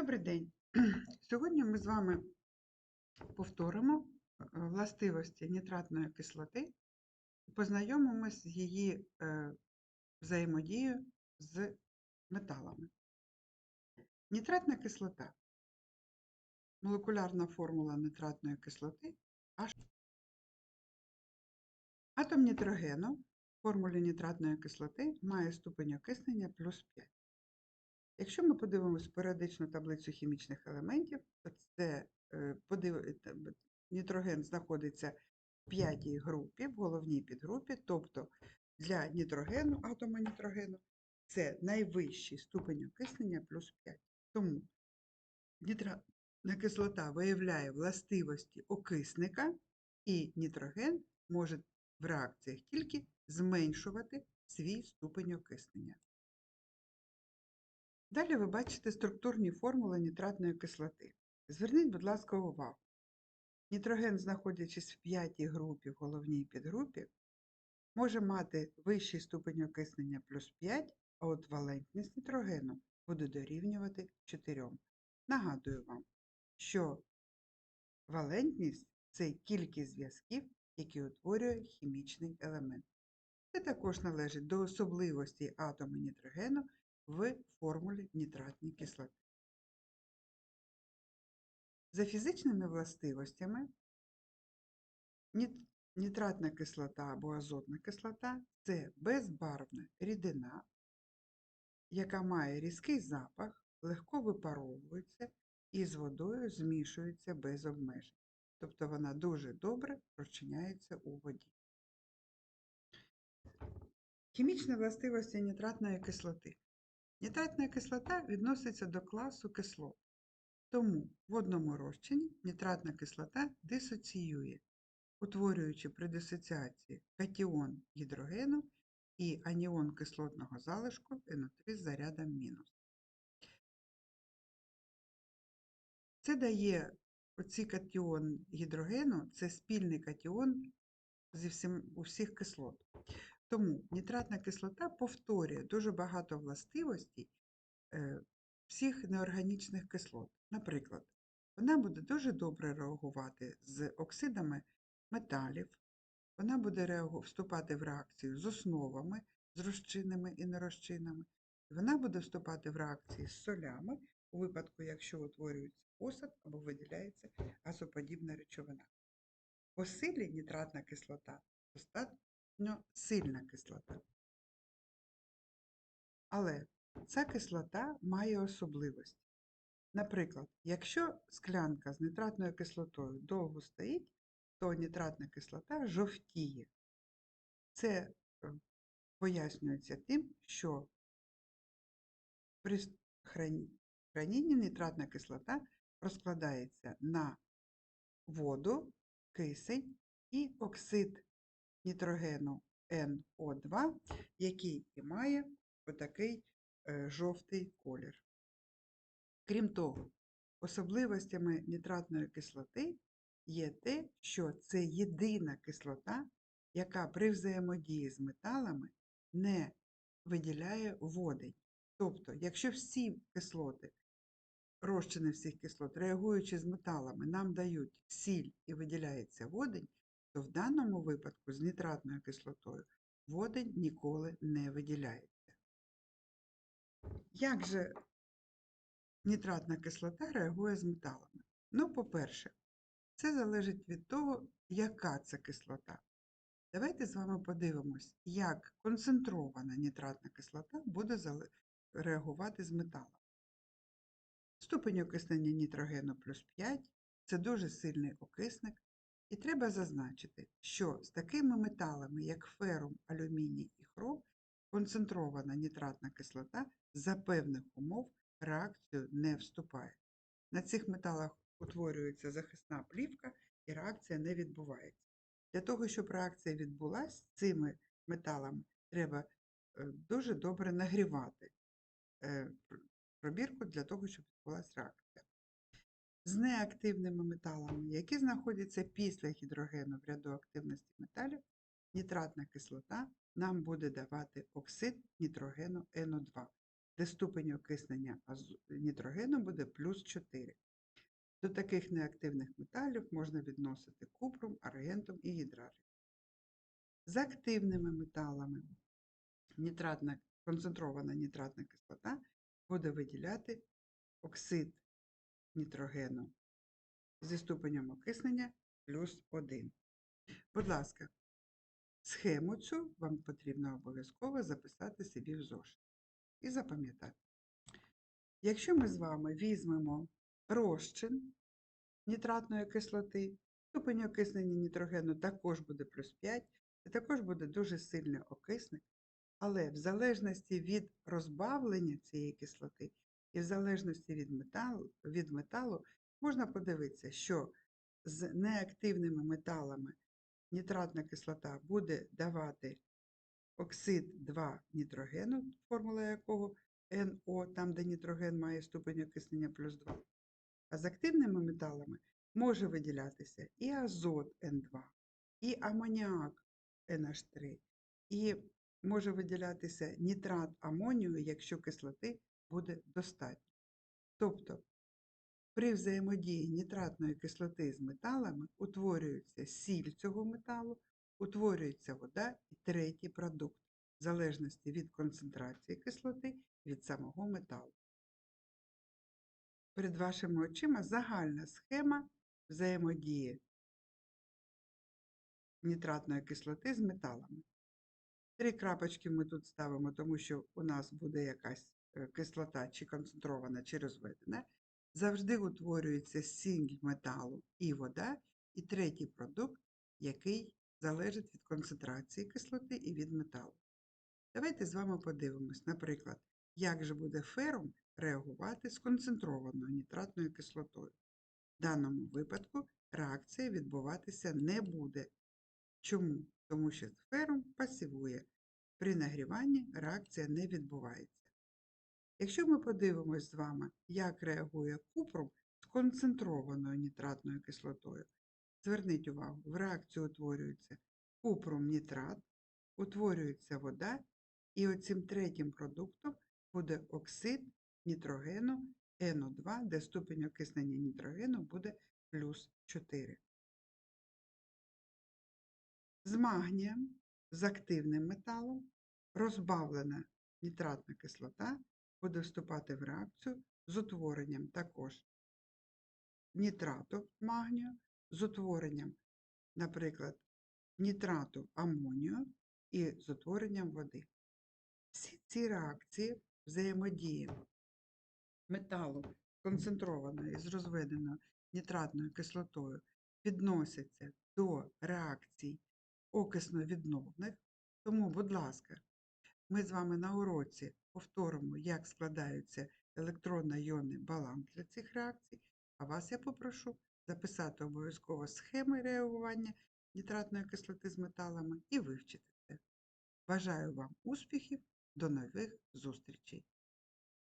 Добрий день. Сьогодні ми з вами повторимо е, властивості нітратної кислоти і познайомимось з її е, взаємодією з металами. Нітратна кислота. Молекулярна формула нітратної кислоти H. Атом нітрогену в формулі нітратної кислоти має ступень окиснення плюс 5. Якщо ми подивимось періодичну таблицю хімічних елементів, то це е, подив... нітроген знаходиться в п'ятій групі, в головній підгрупі, тобто для нітрогену, атома нітрогену, це найвищий ступень окиснення плюс 5. Тому нітратна кислота виявляє властивості окисника, і нітроген може в реакціях тільки зменшувати свій ступень окиснення. Далі ви бачите структурні формули нітратної кислоти. Зверніть, будь ласка, увагу. Нітроген, знаходячись в п'ятій групі, в головній підгрупі, може мати вищий ступень окиснення плюс 5, а от валентність нітрогену буде дорівнювати 4. Нагадую вам, що валентність це кількість зв'язків, які утворює хімічний елемент. Це також належить до особливостей атому нітрогену в формулі нітратної кислоти. За фізичними властивостями нітратна кислота або азотна кислота це безбарвна рідина, яка має різкий запах, легко випаровується і з водою змішується без обмежень. Тобто вона дуже добре розчиняється у воді. Хімічні властивості нітратної кислоти. Нітратна кислота відноситься до класу кислот. Тому в одному розчині нітратна кислота дисоціює, утворюючи при дисоціації катіон гідрогену і аніон кислотного залишку НО3 з зарядом мінус. Це дає оці катіон гідрогену, це спільний катіон зі всім, усіх кислот. Тому нітратна кислота повторює дуже багато властивостей е, всіх неорганічних кислот. Наприклад, вона буде дуже добре реагувати з оксидами металів, вона буде вступати в реакцію з основами, з розчинами і нерозчинами, вона буде вступати в реакції з солями у випадку, якщо утворюється осад або виділяється газоподібна речовина. По силі нітратна кислота достатньо сильна кислота. Але ця кислота має особливості. Наприклад, якщо склянка з нітратною кислотою довго стоїть, то нітратна кислота жовтіє. Це е, пояснюється тим, що при хранінні нітратна кислота розкладається на воду, кисень і оксид нітрогену NO2, який і має отакий е, жовтий колір. Крім того, особливостями нітратної кислоти є те, що це єдина кислота, яка при взаємодії з металами не виділяє водень. Тобто, якщо всі кислоти, розчини всіх кислот, реагуючи з металами, нам дають сіль і виділяється водень, то в даному випадку з нітратною кислотою водень ніколи не виділяється. Як же нітратна кислота реагує з металами? Ну, по-перше, це залежить від того, яка це кислота. Давайте з вами подивимось, як концентрована нітратна кислота буде реагувати з металом. Ступень окиснення нітрогену плюс 5 це дуже сильний окисник, і треба зазначити, що з такими металами, як ферум, алюміній і хром, концентрована нітратна кислота за певних умов реакцію не вступає. На цих металах утворюється захисна плівка і реакція не відбувається. Для того, щоб реакція відбулася цими металами, треба е, дуже добре нагрівати е, пробірку для того, щоб відбулася реакція. З неактивними металами, які знаходяться після гідрогену в ряду активності металів, нітратна кислота нам буде давати оксид нітрогену НО2. де ступень окиснення нітрогену буде плюс 4. До таких неактивних металів можна відносити купрум, аргентум і гідрарій. З активними металами нітратна, концентрована нітратна кислота буде виділяти оксид нітрогену зі ступенем окиснення плюс 1. Будь ласка, схему цю вам потрібно обов'язково записати собі в зошит і запам'ятати. Якщо ми з вами візьмемо розчин нітратної кислоти, ступень окиснення нітрогену також буде плюс 5, і також буде дуже сильний окисник, але в залежності від розбавлення цієї кислоти і в залежності від металу, від металу можна подивитися, що з неактивними металами нітратна кислота буде давати оксид 2 нітрогену, формула якого НО, там, де нітроген має ступень окиснення плюс 2. А з активними металами може виділятися і азот Н2, і амоніак NH3, і може виділятися нітрат амонію, якщо кислоти буде достатньо. Тобто при взаємодії нітратної кислоти з металами утворюється сіль цього металу, утворюється вода і третій продукт, в залежності від концентрації кислоти від самого металу. Перед вашими очима загальна схема взаємодії нітратної кислоти з металами. Три крапочки ми тут ставимо, тому що у нас буде якась кислота чи концентрована, чи розведена. Завжди утворюється сіль металу і вода, і третій продукт, який залежить від концентрації кислоти і від металу. Давайте з вами подивимось, наприклад, як же буде ферум реагувати з концентрованою нітратною кислотою. В даному випадку реакція відбуватися не буде. Чому? Тому що ферум пасивує. При нагріванні реакція не відбувається. Якщо ми подивимось з вами, як реагує купрум з концентрованою нітратною кислотою, зверніть увагу, в реакцію утворюється купрум нітрат, утворюється вода, і оцим третім продуктом буде оксид нітрогену НО2, де ступень окиснення нітрогену буде плюс 4. З магнієм, з активним металом, розбавлена нітратна кислота буде вступати в реакцію з утворенням також нітрату магнію, з утворенням, наприклад, нітрату амонію і з утворенням води. Всі ці реакції взаємодії металу концентрованої з розведеною нітратною кислотою відносяться до реакцій окисно-відновних. Тому, будь ласка, ми з вами на уроці повторимо, як складаються електронно-йонний баланс для цих реакцій, а вас я попрошу записати обов'язково схеми реагування нітратної кислоти з металами і вивчити це. Бажаю вам успіхів! До нових зустрічей!